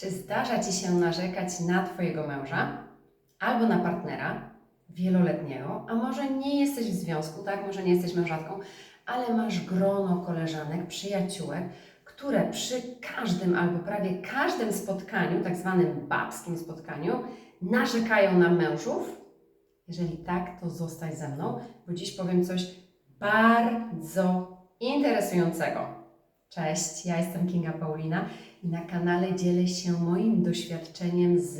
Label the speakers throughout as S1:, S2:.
S1: Czy zdarza Ci się narzekać na Twojego męża albo na partnera wieloletniego, a może nie jesteś w związku, tak? Może nie jesteś mężatką, ale masz grono koleżanek, przyjaciółek, które przy każdym albo prawie każdym spotkaniu, tak zwanym babskim spotkaniu, narzekają na mężów? Jeżeli tak, to zostań ze mną, bo dziś powiem coś bardzo interesującego. Cześć, ja jestem Kinga Paulina i na kanale dzielę się moim doświadczeniem z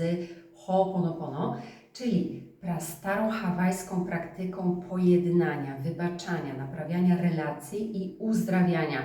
S1: Ho'oponopono, czyli prastarą hawajską praktyką pojednania, wybaczania, naprawiania relacji i uzdrawiania.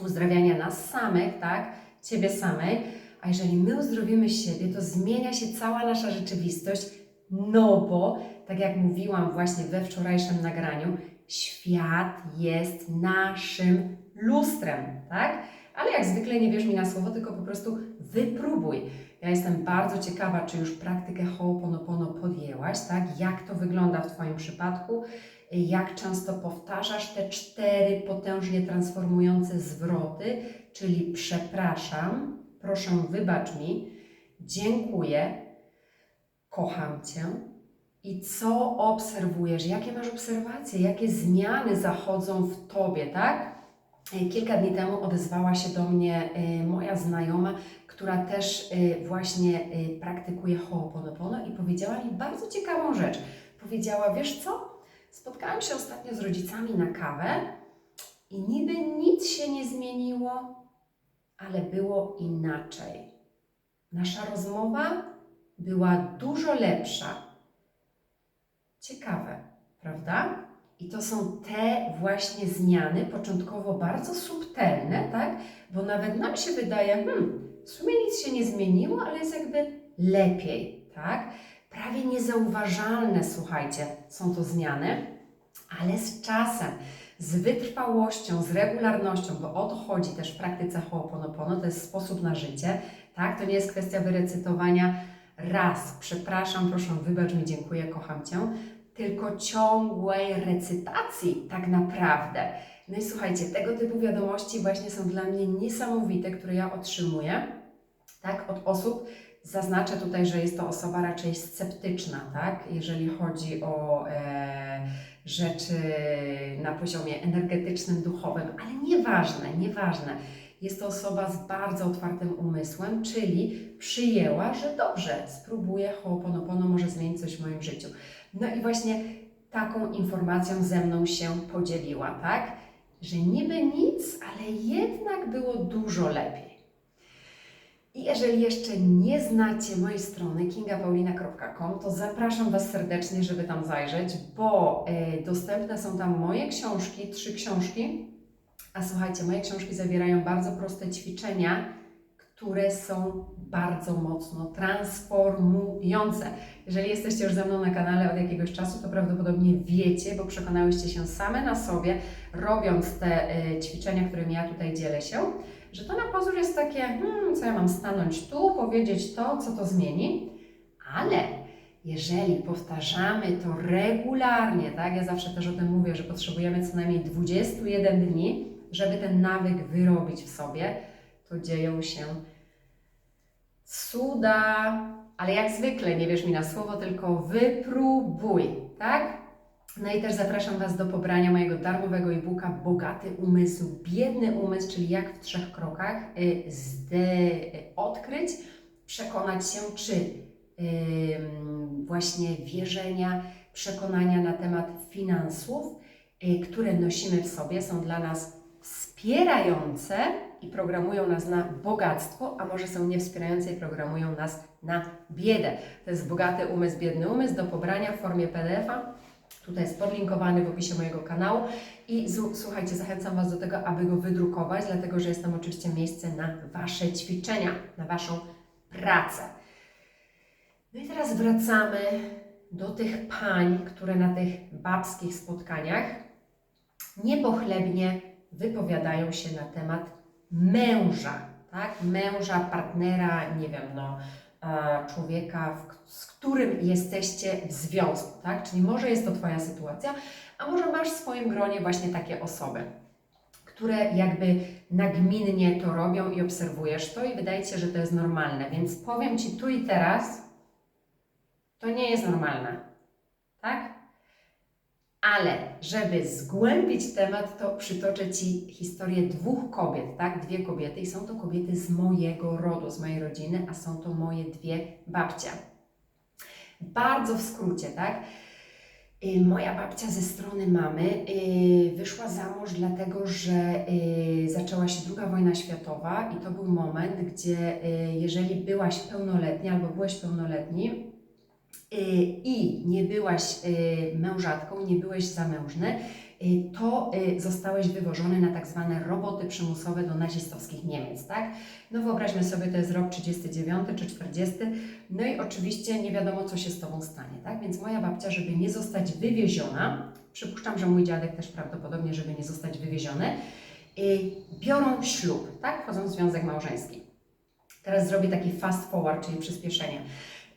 S1: Uzdrawiania nas samych, tak? Ciebie samej. A jeżeli my uzdrowimy siebie, to zmienia się cała nasza rzeczywistość, no bo, tak jak mówiłam właśnie we wczorajszym nagraniu, świat jest naszym lustrem, tak? Ale jak zwykle nie wierz mi na słowo, tylko po prostu wypróbuj. Ja jestem bardzo ciekawa, czy już praktykę Ho'oponopono podjęłaś, tak? Jak to wygląda w Twoim przypadku? Jak często powtarzasz te cztery potężnie transformujące zwroty, czyli przepraszam, proszę wybacz mi, dziękuję, kocham Cię, i co obserwujesz? Jakie masz obserwacje? Jakie zmiany zachodzą w tobie, tak? Kilka dni temu odezwała się do mnie e, moja znajoma, która też e, właśnie e, praktykuje Ho'oponopono i powiedziała mi bardzo ciekawą rzecz. Powiedziała, wiesz co? Spotkałam się ostatnio z rodzicami na kawę i niby nic się nie zmieniło, ale było inaczej. Nasza rozmowa była dużo lepsza. Ciekawe, prawda? I to są te właśnie zmiany, początkowo bardzo subtelne, tak? Bo nawet nam się wydaje, hmm, w sumie nic się nie zmieniło, ale jest jakby lepiej, tak? Prawie niezauważalne, słuchajcie, są to zmiany, ale z czasem, z wytrwałością, z regularnością, bo o to chodzi też w praktyce Ho'oponopono, to jest sposób na życie, tak? To nie jest kwestia wyrecytowania raz, przepraszam, proszę, wybacz mi, dziękuję, kocham Cię, tylko ciągłej recytacji tak naprawdę. No i słuchajcie, tego typu wiadomości właśnie są dla mnie niesamowite, które ja otrzymuję, tak, od osób. Zaznaczę tutaj, że jest to osoba raczej sceptyczna, tak, jeżeli chodzi o e, rzeczy na poziomie energetycznym, duchowym, ale nieważne, nieważne. Jest to osoba z bardzo otwartym umysłem, czyli przyjęła, że dobrze, spróbuję Ho'oponopono, może zmienić coś w moim życiu. No i właśnie taką informacją ze mną się podzieliła, tak? Że niby nic, ale jednak było dużo lepiej. I jeżeli jeszcze nie znacie mojej strony kingapaulina.com, to zapraszam Was serdecznie, żeby tam zajrzeć, bo e, dostępne są tam moje książki, trzy książki. A słuchajcie, moje książki zawierają bardzo proste ćwiczenia, które są bardzo mocno transformujące. Jeżeli jesteście już ze mną na kanale od jakiegoś czasu, to prawdopodobnie wiecie, bo przekonałyście się same na sobie, robiąc te y, ćwiczenia, którymi ja tutaj dzielę się, że to na pozór jest takie, hmm, co ja mam stanąć tu, powiedzieć to, co to zmieni, ale jeżeli powtarzamy to regularnie, tak, ja zawsze też o tym mówię, że potrzebujemy co najmniej 21 dni, żeby ten nawyk wyrobić w sobie, to dzieją się cuda, ale jak zwykle, nie wierz mi na słowo, tylko wypróbuj, tak? No i też zapraszam Was do pobrania mojego darmowego e-booka Bogaty Umysł, Biedny Umysł, czyli jak w trzech krokach y, odkryć, przekonać się, czy właśnie wierzenia, przekonania na temat finansów, y, które nosimy w sobie, są dla nas wspierające i programują nas na bogactwo, a może są niewspierające i programują nas na biedę. To jest bogaty umysł, biedny umysł do pobrania w formie PDF-a. Tutaj jest podlinkowany w opisie mojego kanału i słuchajcie, zachęcam Was do tego, aby go wydrukować, dlatego że jest tam oczywiście miejsce na Wasze ćwiczenia, na Waszą pracę. No i teraz wracamy do tych pań, które na tych babskich spotkaniach niepochlebnie wypowiadają się na temat męża, tak? Męża, partnera, nie wiem, no, e, człowieka, z którym jesteście w związku, tak? Czyli może jest to Twoja sytuacja, a może masz w swoim gronie właśnie takie osoby, które jakby nagminnie to robią i obserwujesz to i wydaje Ci się, że to jest normalne. Więc powiem Ci tu i teraz, to nie jest normalne. Tak? Ale żeby zgłębić temat, to przytoczę Ci historię dwóch kobiet, tak? Dwie kobiety i są to kobiety z mojego rodu, z mojej rodziny, a są to moje dwie babcie. Bardzo w skrócie, tak? Y, Moja babcia ze strony mamy y, wyszła za mąż dlatego, że y, zaczęła się II wojna światowa i to był moment, gdzie jeżeli byłaś pełnoletnia albo byłeś pełnoletni i nie byłaś y, mężatką, nie byłeś zamężny, y, to y, zostałeś wywożony na tak zwane roboty przymusowe do nazistowskich Niemiec, tak? No wyobraźmy sobie, to jest rok 39 czy 40, no i oczywiście nie wiadomo, co się z Tobą stanie, tak? Więc moja babcia, żeby nie zostać wywieziona, przypuszczam, że mój dziadek też prawdopodobnie, żeby nie zostać wywieziony, y, biorą ślub, tak? Wchodzą w związek małżeński. Teraz zrobię taki fast forward, czyli przyspieszenie.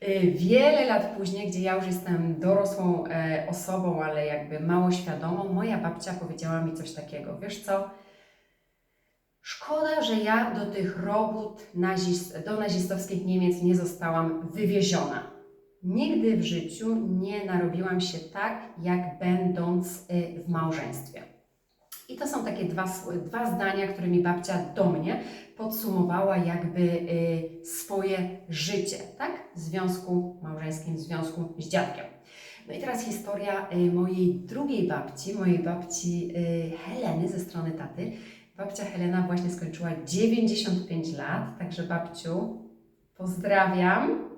S1: Y, Wiele lat później, gdzie ja już jestem dorosłą e, osobą, ale jakby mało świadomą, moja babcia powiedziała mi coś takiego. Wiesz co? Szkoda, że ja do tych robót nazist, do nazistowskich Niemiec nie zostałam wywieziona. Nigdy w życiu nie narobiłam się tak, jak będąc y, w małżeństwie. I to są takie dwa, dwa zdania, które mi babcia do mnie podsumowała jakby y, swoje życie, tak? W związku małżeńskim, w związku z dziadkiem. No i teraz historia y, mojej drugiej babci, mojej babci y, Heleny ze strony taty. Babcia Helena właśnie skończyła 95 lat, także babciu, pozdrawiam.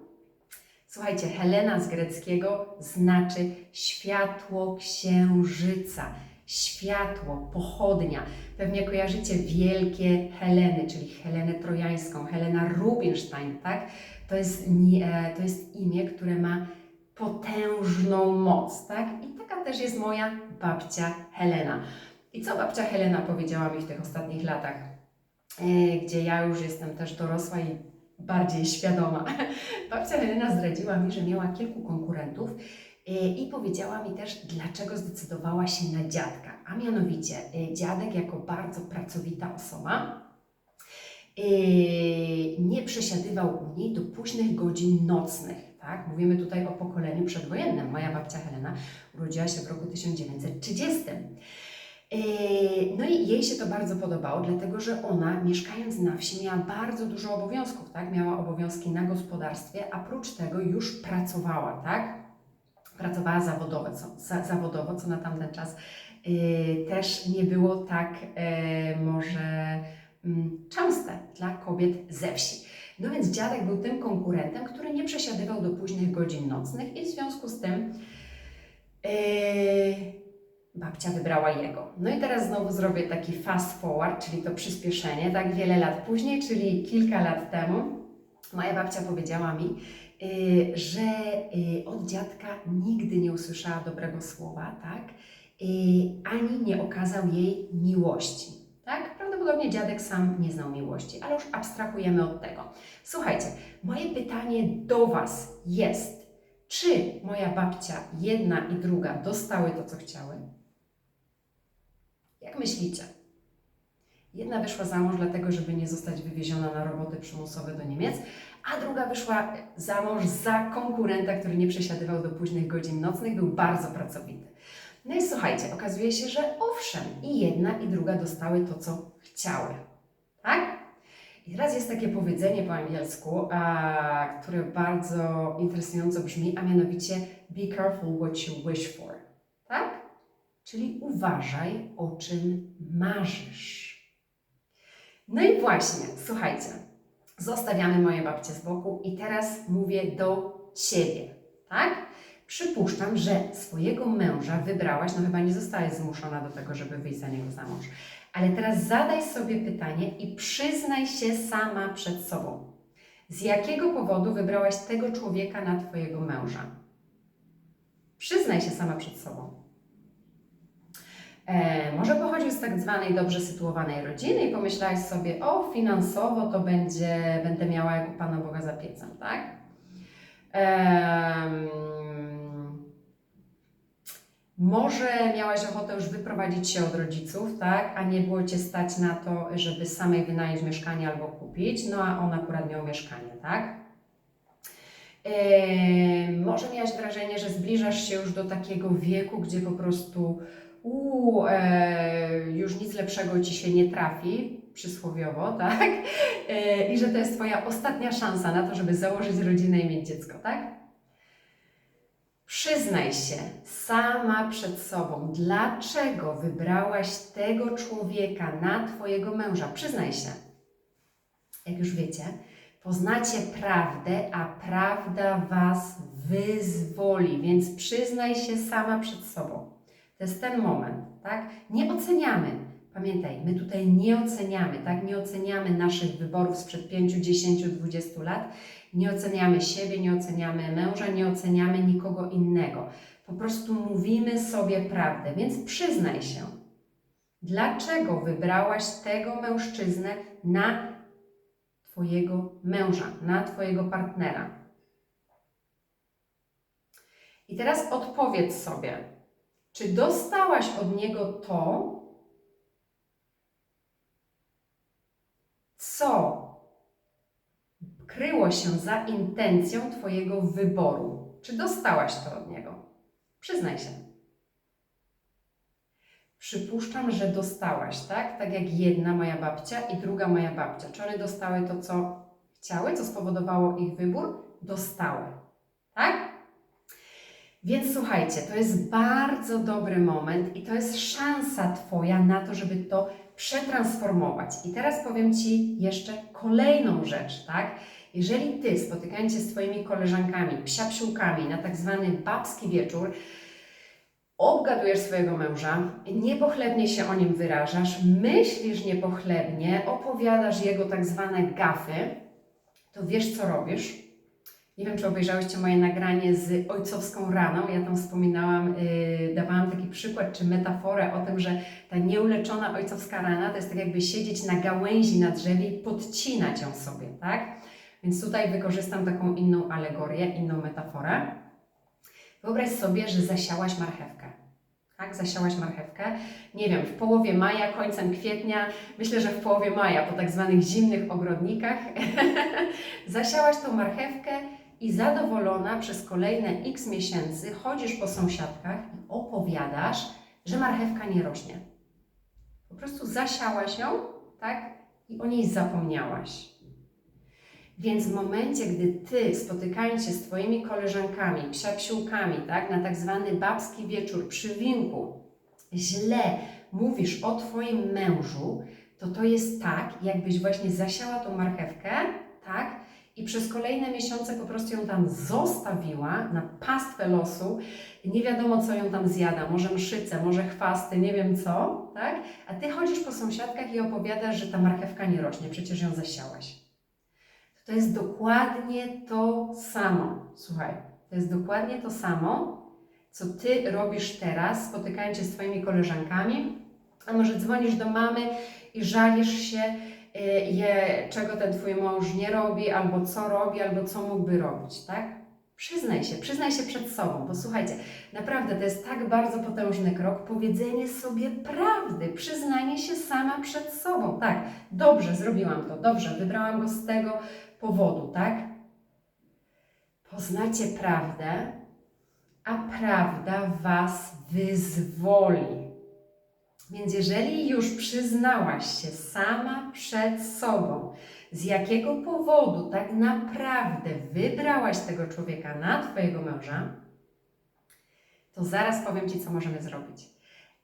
S1: Słuchajcie, Helena z greckiego znaczy światło księżyca, światło, pochodnia. Pewnie kojarzycie wielkie Heleny, czyli Helenę Trojańską, Helena Rubinstein, tak? To jest, e, to jest imię, które ma potężną moc, tak? I taka też jest moja babcia Helena. I co babcia Helena powiedziała mi w tych ostatnich latach, e, gdzie ja już jestem też dorosła i bardziej świadoma. Babcia Helena zdradziła mi, że miała kilku konkurentów i powiedziała mi też, dlaczego zdecydowała się na dziadka. A mianowicie, e, dziadek jako bardzo pracowita osoba e, nie przesiadywał u niej do późnych godzin nocnych. Tak? Mówimy tutaj o pokoleniu przedwojennym. Moja babcia Helena urodziła się w roku 1930. Yy, No i jej się to bardzo podobało, dlatego że ona, mieszkając na wsi, miała bardzo dużo obowiązków, tak? Miała obowiązki na gospodarstwie, a prócz tego już pracowała, tak? Pracowała zawodowo, co, za, zawodowo, co na tamten czas yy, też nie było tak yy, może mm, częste dla kobiet ze wsi. No więc dziadek był tym konkurentem, który nie przesiadywał do późnych godzin nocnych i w związku z tym yy, babcia wybrała jego. No i teraz znowu zrobię taki fast forward, czyli to przyspieszenie, tak wiele lat później, czyli kilka lat temu, moja babcia powiedziała mi, że y, od dziadka nigdy nie usłyszała dobrego słowa, tak? Y, ani nie okazał jej miłości. Tak? Prawdopodobnie dziadek sam nie znał miłości, ale już abstrahujemy od tego. Słuchajcie, moje pytanie do Was jest, czy moja babcia jedna i druga dostały to, co chciały? Jak myślicie? Jedna wyszła za mąż dlatego, żeby nie zostać wywieziona na roboty przymusowe do Niemiec, a druga wyszła za mąż za konkurenta, który nie przesiadywał do późnych godzin nocnych, był bardzo pracowity. No i słuchajcie, okazuje się, że owszem, i jedna, i druga dostały to, co chciały. Tak? I teraz jest takie powiedzenie po angielsku, a, które bardzo interesująco brzmi, a mianowicie be careful what you wish for. Tak? Czyli uważaj, o czym marzysz. No i właśnie, słuchajcie, zostawiamy moje babcie z boku i teraz mówię do Ciebie, tak? Przypuszczam, że swojego męża wybrałaś, no chyba nie zostałaś zmuszona do tego, żeby wyjść za niego za mąż. Ale teraz zadaj sobie pytanie i przyznaj się sama przed sobą. Z jakiego powodu wybrałaś tego człowieka na Twojego męża? Przyznaj się sama przed sobą. E, może pochodził z tak zwanej dobrze sytuowanej rodziny i pomyślałaś sobie, o finansowo to będzie, będę miała jak u Pana Boga za piecem, tak? Em, Może miałaś ochotę już wyprowadzić się od rodziców, tak? A nie było cię stać na to, żeby samej wynająć mieszkanie albo kupić, no a on akurat miał mieszkanie, tak? Eee, może miałaś wrażenie, że zbliżasz się już do takiego wieku, gdzie po prostu uu, e, już nic lepszego ci się nie trafi, przysłowiowo, tak? E, I że to jest Twoja ostatnia szansa na to, żeby założyć rodzinę i mieć dziecko, tak? Przyznaj się sama przed sobą, dlaczego wybrałaś tego człowieka na Twojego męża. Przyznaj się. Jak już wiecie, poznacie prawdę, a prawda Was wyzwoli, więc przyznaj się sama przed sobą. To jest ten moment, tak? Nie oceniamy. Pamiętaj, my tutaj nie oceniamy, tak? Nie oceniamy naszych wyborów sprzed 5, 10, 20 lat. Nie oceniamy siebie, nie oceniamy męża, nie oceniamy nikogo innego. Po prostu mówimy sobie prawdę, więc przyznaj się. Dlaczego wybrałaś tego mężczyznę na Twojego męża, na Twojego partnera? I teraz odpowiedz sobie, czy dostałaś od niego to, co kryło się za intencją Twojego wyboru? Czy dostałaś to od niego? Przyznaj się. Przypuszczam, że dostałaś, tak? Tak jak jedna moja babcia i druga moja babcia. Czy one dostały to, co chciały, co spowodowało ich wybór? Dostały? Więc słuchajcie, to jest bardzo dobry moment i to jest szansa Twoja na to, żeby to przetransformować. I teraz powiem Ci jeszcze kolejną rzecz, tak? Jeżeli Ty, spotykając się z Twoimi koleżankami, psiapsiłkami na tak zwany babski wieczór, obgadujesz swojego męża, niepochlebnie się o nim wyrażasz, myślisz niepochlebnie, opowiadasz jego tak zwane gafy, to wiesz co robisz? Nie wiem, czy obejrzałyście moje nagranie z ojcowską raną. Ja tam wspominałam, yy, dawałam taki przykład czy metaforę o tym, że ta nieuleczona ojcowska rana to jest tak jakby siedzieć na gałęzi na drzewie i podcinać ją sobie, tak? Więc tutaj wykorzystam taką inną alegorię, inną metaforę. Wyobraź sobie, że zasiałaś marchewkę. Tak, zasiałaś marchewkę. Nie wiem, w połowie maja, końcem kwietnia, myślę, że w połowie maja, po tak zwanych zimnych ogrodnikach, zasiałaś tą marchewkę i zadowolona przez kolejne x miesięcy chodzisz po sąsiadkach i opowiadasz, że marchewka nie rośnie. Po prostu zasiałaś ją, tak, i o niej zapomniałaś. Więc w momencie, gdy Ty, spotykając się z Twoimi koleżankami, psiapsiłkami, tak, na tak zwany babski wieczór przy winku, źle mówisz o Twoim mężu, to to jest tak, jakbyś właśnie zasiała tą marchewkę, tak, i przez kolejne miesiące po prostu ją tam zostawiła na pastwę losu. Nie wiadomo, co ją tam zjada, może mszyce, może chwasty, nie wiem co, tak? A Ty chodzisz po sąsiadkach i opowiadasz, że ta marchewka nie rośnie, przecież ją zasiałaś. To jest dokładnie to samo. Słuchaj, to jest dokładnie to samo, co ty robisz teraz, spotykając się z twoimi koleżankami, a może dzwonisz do mamy i żalisz się, je, czego ten twój mąż nie robi, albo co robi, albo co mógłby robić, tak? Przyznaj się, przyznaj się przed sobą, bo słuchajcie, naprawdę to jest tak bardzo potężny krok, powiedzenie sobie prawdy, przyznanie się sama przed sobą. Tak, dobrze, zrobiłam to, dobrze, wybrałam go z tego powodu, tak? Poznacie prawdę, a prawda Was wyzwoli. Więc jeżeli już przyznałaś się sama przed sobą, z jakiego powodu tak naprawdę wybrałaś tego człowieka na Twojego męża, to zaraz powiem Ci, co możemy zrobić.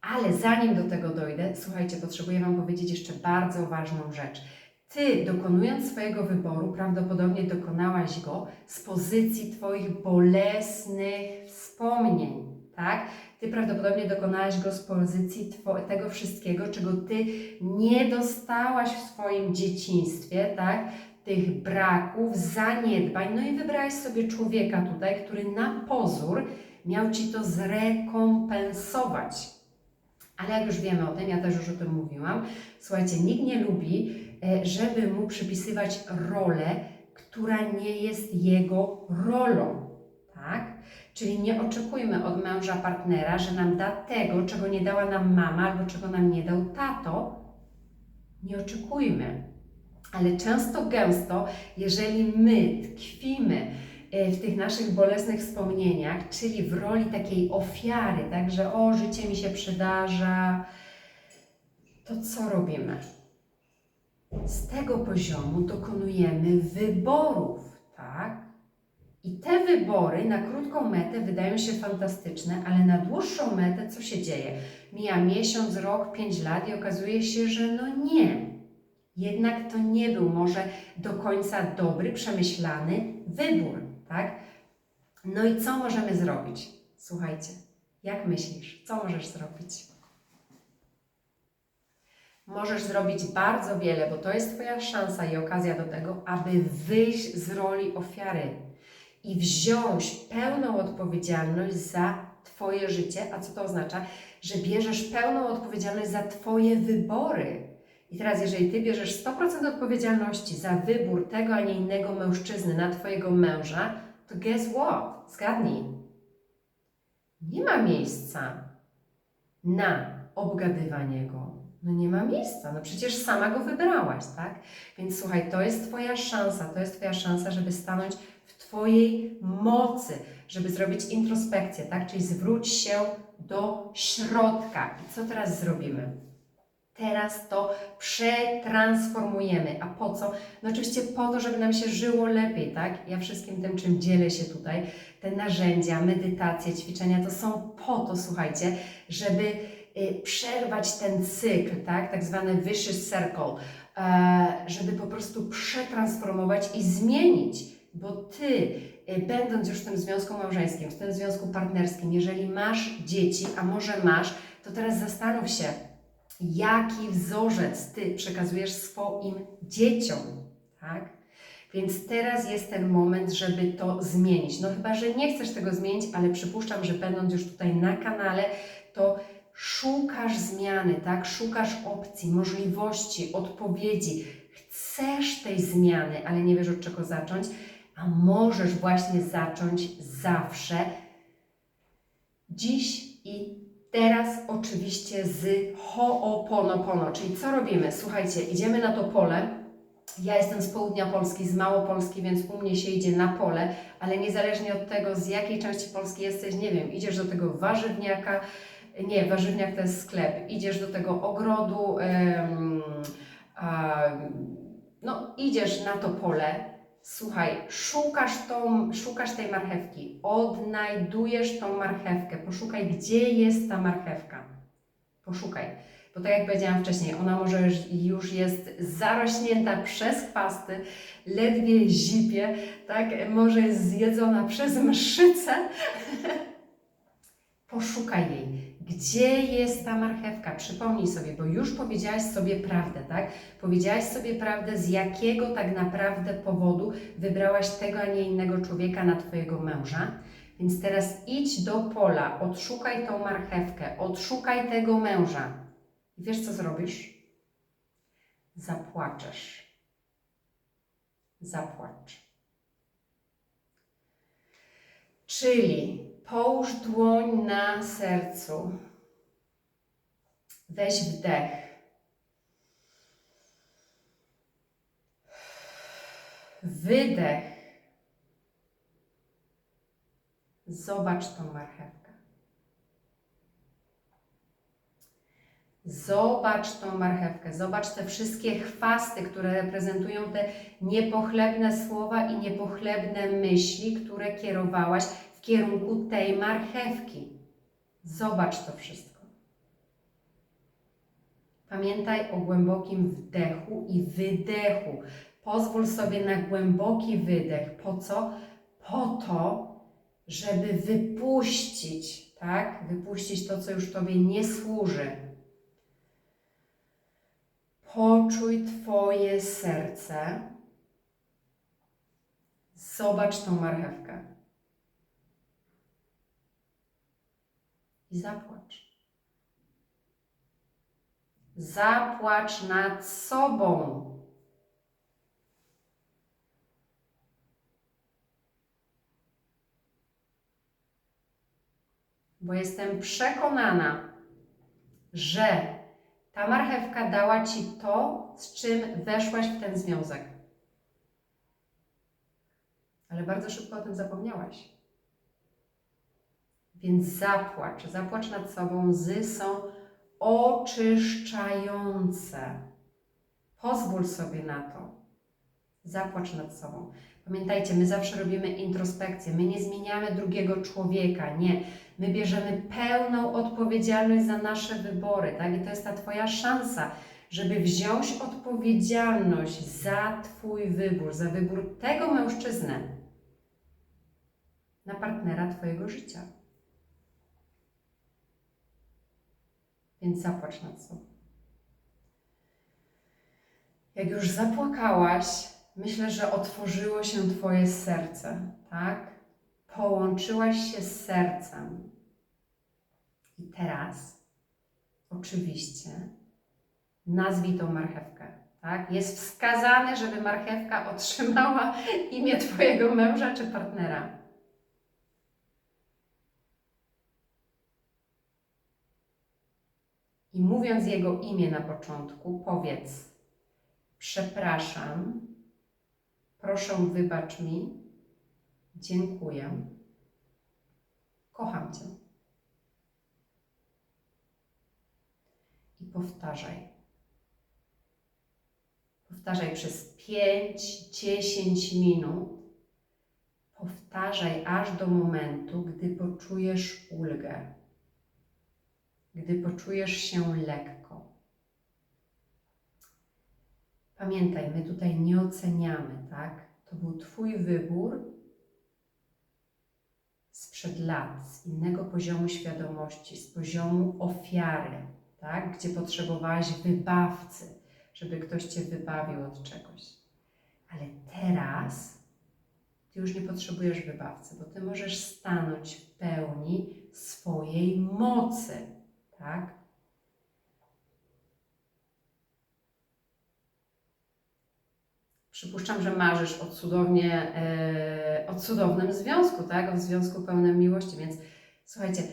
S1: Ale zanim do tego dojdę, słuchajcie, potrzebuję Wam powiedzieć jeszcze bardzo ważną rzecz. Ty, dokonując swojego wyboru, prawdopodobnie dokonałaś go z pozycji Twoich bolesnych wspomnień, tak? Ty prawdopodobnie dokonałaś pozycji tego wszystkiego, czego Ty nie dostałaś w swoim dzieciństwie, tak? Tych braków, zaniedbań. No i wybrałaś sobie człowieka tutaj, który na pozór miał Ci to zrekompensować. Ale jak już wiemy o tym, ja też już o tym mówiłam, słuchajcie, nikt nie lubi, e, żeby mu przypisywać rolę, która nie jest jego rolą, tak? Czyli nie oczekujmy od męża, partnera, że nam da tego, czego nie dała nam mama albo czego nam nie dał tato. Nie oczekujmy. Ale często, gęsto, jeżeli my tkwimy e, w tych naszych bolesnych wspomnieniach, czyli w roli takiej ofiary, tak, że o, życie mi się przydarza, to co robimy? Z tego poziomu dokonujemy wyborów? I te wybory na krótką metę wydają się fantastyczne, ale na dłuższą metę co się dzieje? Mija miesiąc, rok, pięć lat i okazuje się, że no nie. Jednak to nie był może do końca dobry, przemyślany wybór, tak? No i co możemy zrobić? Słuchajcie, jak myślisz, co możesz zrobić? Możesz zrobić bardzo wiele, bo to jest Twoja szansa i okazja do tego, aby wyjść z roli ofiary i wziąć pełną odpowiedzialność za Twoje życie. A co to oznacza? Że bierzesz pełną odpowiedzialność za Twoje wybory. I teraz, jeżeli Ty bierzesz 100% odpowiedzialności za wybór tego, a nie innego mężczyzny na Twojego męża, to guess what? Zgadnij. Nie ma miejsca na obgadywanie go. No nie ma miejsca, no przecież sama go wybrałaś, tak? Więc słuchaj, to jest Twoja szansa, to jest Twoja szansa, żeby stanąć w Twojej mocy, żeby zrobić introspekcję, tak? Czyli zwróć się do środka. I co teraz zrobimy? Teraz to przetransformujemy. A po co? No oczywiście po to, żeby nam się żyło lepiej, tak? Ja wszystkim tym, czym dzielę się tutaj, te narzędzia, medytacje, ćwiczenia, to są po to, słuchajcie, żeby przerwać ten cykl, tak? Tak zwany vicious circle, e, żeby po prostu przetransformować i zmienić, bo Ty, y, będąc już w tym związku małżeńskim, w tym związku partnerskim, jeżeli masz dzieci, a może masz, to teraz zastanów się, jaki wzorzec Ty przekazujesz swoim dzieciom, tak? Więc teraz jest ten moment, żeby to zmienić. No chyba, że nie chcesz tego zmienić, ale przypuszczam, że będąc już tutaj na kanale, to szukasz zmiany, tak? Szukasz opcji, możliwości, odpowiedzi. Chcesz tej zmiany, ale nie wiesz od czego zacząć, a możesz właśnie zacząć zawsze dziś i Teraz oczywiście z Ho'oponopono, czyli co robimy? Słuchajcie, idziemy na to pole. Ja jestem z południa Polski, z Małopolski, więc u mnie się idzie na pole, ale niezależnie od tego, z jakiej części Polski jesteś, nie wiem, idziesz do tego warzywniaka, nie, warzywniak to jest sklep, idziesz do tego ogrodu, no idziesz na to pole, Słuchaj, szukasz, tą, szukasz tej marchewki, odnajdujesz tą marchewkę, poszukaj, gdzie jest ta marchewka. Poszukaj. Bo tak jak powiedziałam wcześniej, ona może już, już jest zarośnięta przez chwasty, ledwie zipie, tak? Może jest zjedzona przez mszycę. Poszukaj jej. Gdzie jest ta marchewka? Przypomnij sobie, bo już powiedziałaś sobie prawdę, tak? Powiedziałaś sobie prawdę, z jakiego tak naprawdę powodu wybrałaś tego, a nie innego człowieka na Twojego męża. Więc teraz idź do pola, odszukaj tą marchewkę, odszukaj tego męża. I wiesz, co zrobisz? Zapłaczesz. Zapłacz. Czyli Połóż dłoń na sercu. Weź wdech. Wydech. Zobacz tą marchewkę. Zobacz tą marchewkę, zobacz te wszystkie chwasty, które reprezentują te niepochlebne słowa i niepochlebne myśli, które kierowałaś kierunku tej marchewki. Zobacz to wszystko. Pamiętaj o głębokim wdechu i wydechu. Pozwól sobie na głęboki wydech. Po co? Po to, żeby wypuścić, tak? Wypuścić to, co już Tobie nie służy. Poczuj Twoje serce. Zobacz tą marchewkę. I zapłacz. Zapłacz nad sobą. bo jestem przekonana, że ta marchewka dała Ci to, z czym weszłaś w ten związek. Ale bardzo szybko o tym zapomniałaś. Więc zapłacz, zapłacz nad sobą. Łzy są oczyszczające. Pozwól sobie na to. Zapłacz nad sobą. Pamiętajcie, my zawsze robimy introspekcję. My nie zmieniamy drugiego człowieka. Nie. My bierzemy pełną odpowiedzialność za nasze wybory, tak? I to jest ta Twoja szansa, żeby wziąć odpowiedzialność za Twój wybór, za wybór tego mężczyznę na partnera Twojego życia. Więc zapłacz nad sobą. Jak już zapłakałaś, myślę, że otworzyło się Twoje serce, tak? Połączyłaś się z sercem. I teraz, oczywiście, nazwij tą marchewkę, tak? Jest wskazane, żeby marchewka otrzymała imię Twojego męża czy partnera. I mówiąc jego imię na początku, powiedz: Przepraszam, proszę, wybacz mi, dziękuję, kocham Cię. I powtarzaj. Powtarzaj przez 5-10 minut. Powtarzaj aż do momentu, gdy poczujesz ulgę gdy poczujesz się lekko. Pamiętaj, my tutaj nie oceniamy, tak? To był Twój wybór sprzed lat, z innego poziomu świadomości, z poziomu ofiary, tak? Gdzie potrzebowałaś wybawcy, żeby ktoś Cię wybawił od czegoś. Ale teraz Ty już nie potrzebujesz wybawcy, bo Ty możesz stanąć w pełni swojej mocy tak? Przypuszczam, że marzysz o, cudownie, e, o cudownym związku, tak? O związku pełnym miłości, więc słuchajcie,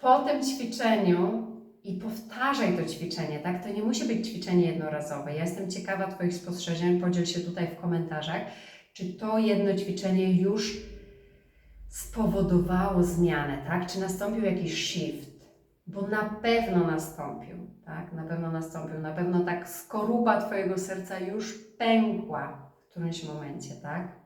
S1: po tym ćwiczeniu i powtarzaj to ćwiczenie, tak? To nie musi być ćwiczenie jednorazowe. Ja jestem ciekawa Twoich spostrzeżeń, podziel się tutaj w komentarzach, czy to jedno ćwiczenie już spowodowało zmianę, tak? Czy nastąpił jakiś shift? Bo na pewno nastąpił, tak? Na pewno nastąpił, na pewno tak skorupa Twojego serca już pękła w którymś momencie, tak?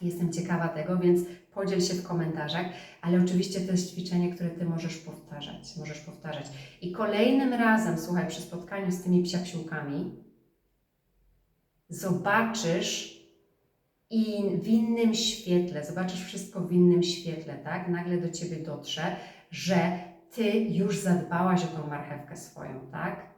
S1: Jestem ciekawa tego, więc podziel się w komentarzach, ale oczywiście to jest ćwiczenie, które Ty możesz powtarzać, możesz powtarzać. I kolejnym razem, słuchaj, przy spotkaniu z tymi psiapsiłkami, zobaczysz i w innym świetle, zobaczysz wszystko w innym świetle, tak? Nagle do Ciebie dotrze, że ty już zadbałaś o tą marchewkę swoją, tak?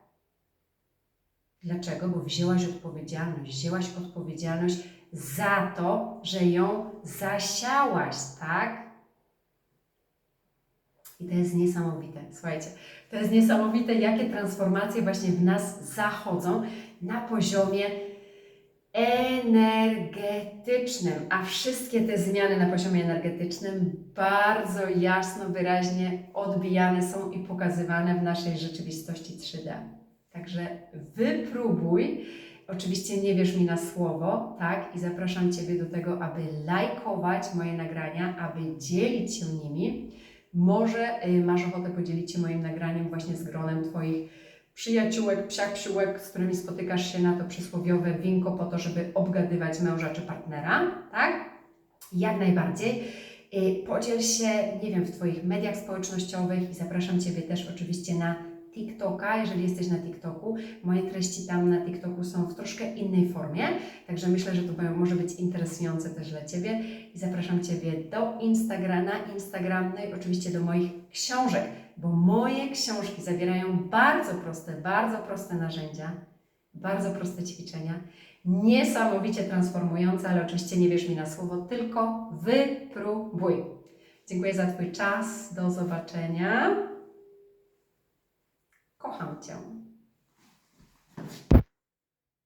S1: Dlaczego? Bo wzięłaś odpowiedzialność. Wzięłaś odpowiedzialność za to, że ją zasiałaś, tak? I to jest niesamowite. Słuchajcie, to jest niesamowite, jakie transformacje właśnie w nas zachodzą na poziomie energetycznym, a wszystkie te zmiany na poziomie energetycznym bardzo jasno, wyraźnie odbijane są i pokazywane w naszej rzeczywistości 3D. Także wypróbuj. Oczywiście nie wierz mi na słowo, tak? I zapraszam Ciebie do tego, aby lajkować moje nagrania, aby dzielić się nimi. Może y, masz ochotę podzielić się moim nagraniem właśnie z gronem Twoich przyjaciółek, psiak, psiółek, z którymi spotykasz się na to przysłowiowe winko po to, żeby obgadywać męża czy partnera, tak? Jak najbardziej. Y, podziel się, nie wiem, w Twoich mediach społecznościowych i zapraszam Ciebie też oczywiście na TikToka, jeżeli jesteś na TikToku. Moje treści tam na TikToku są w troszkę innej formie, także myślę, że to może być interesujące też dla Ciebie. I zapraszam Ciebie do Instagrama, Instagram, no i oczywiście do moich książek bo moje książki zawierają bardzo proste, bardzo proste narzędzia, bardzo proste ćwiczenia, niesamowicie transformujące, ale oczywiście nie wierz mi na słowo, tylko wypróbuj. Dziękuję za Twój czas, do zobaczenia. Kocham Cię.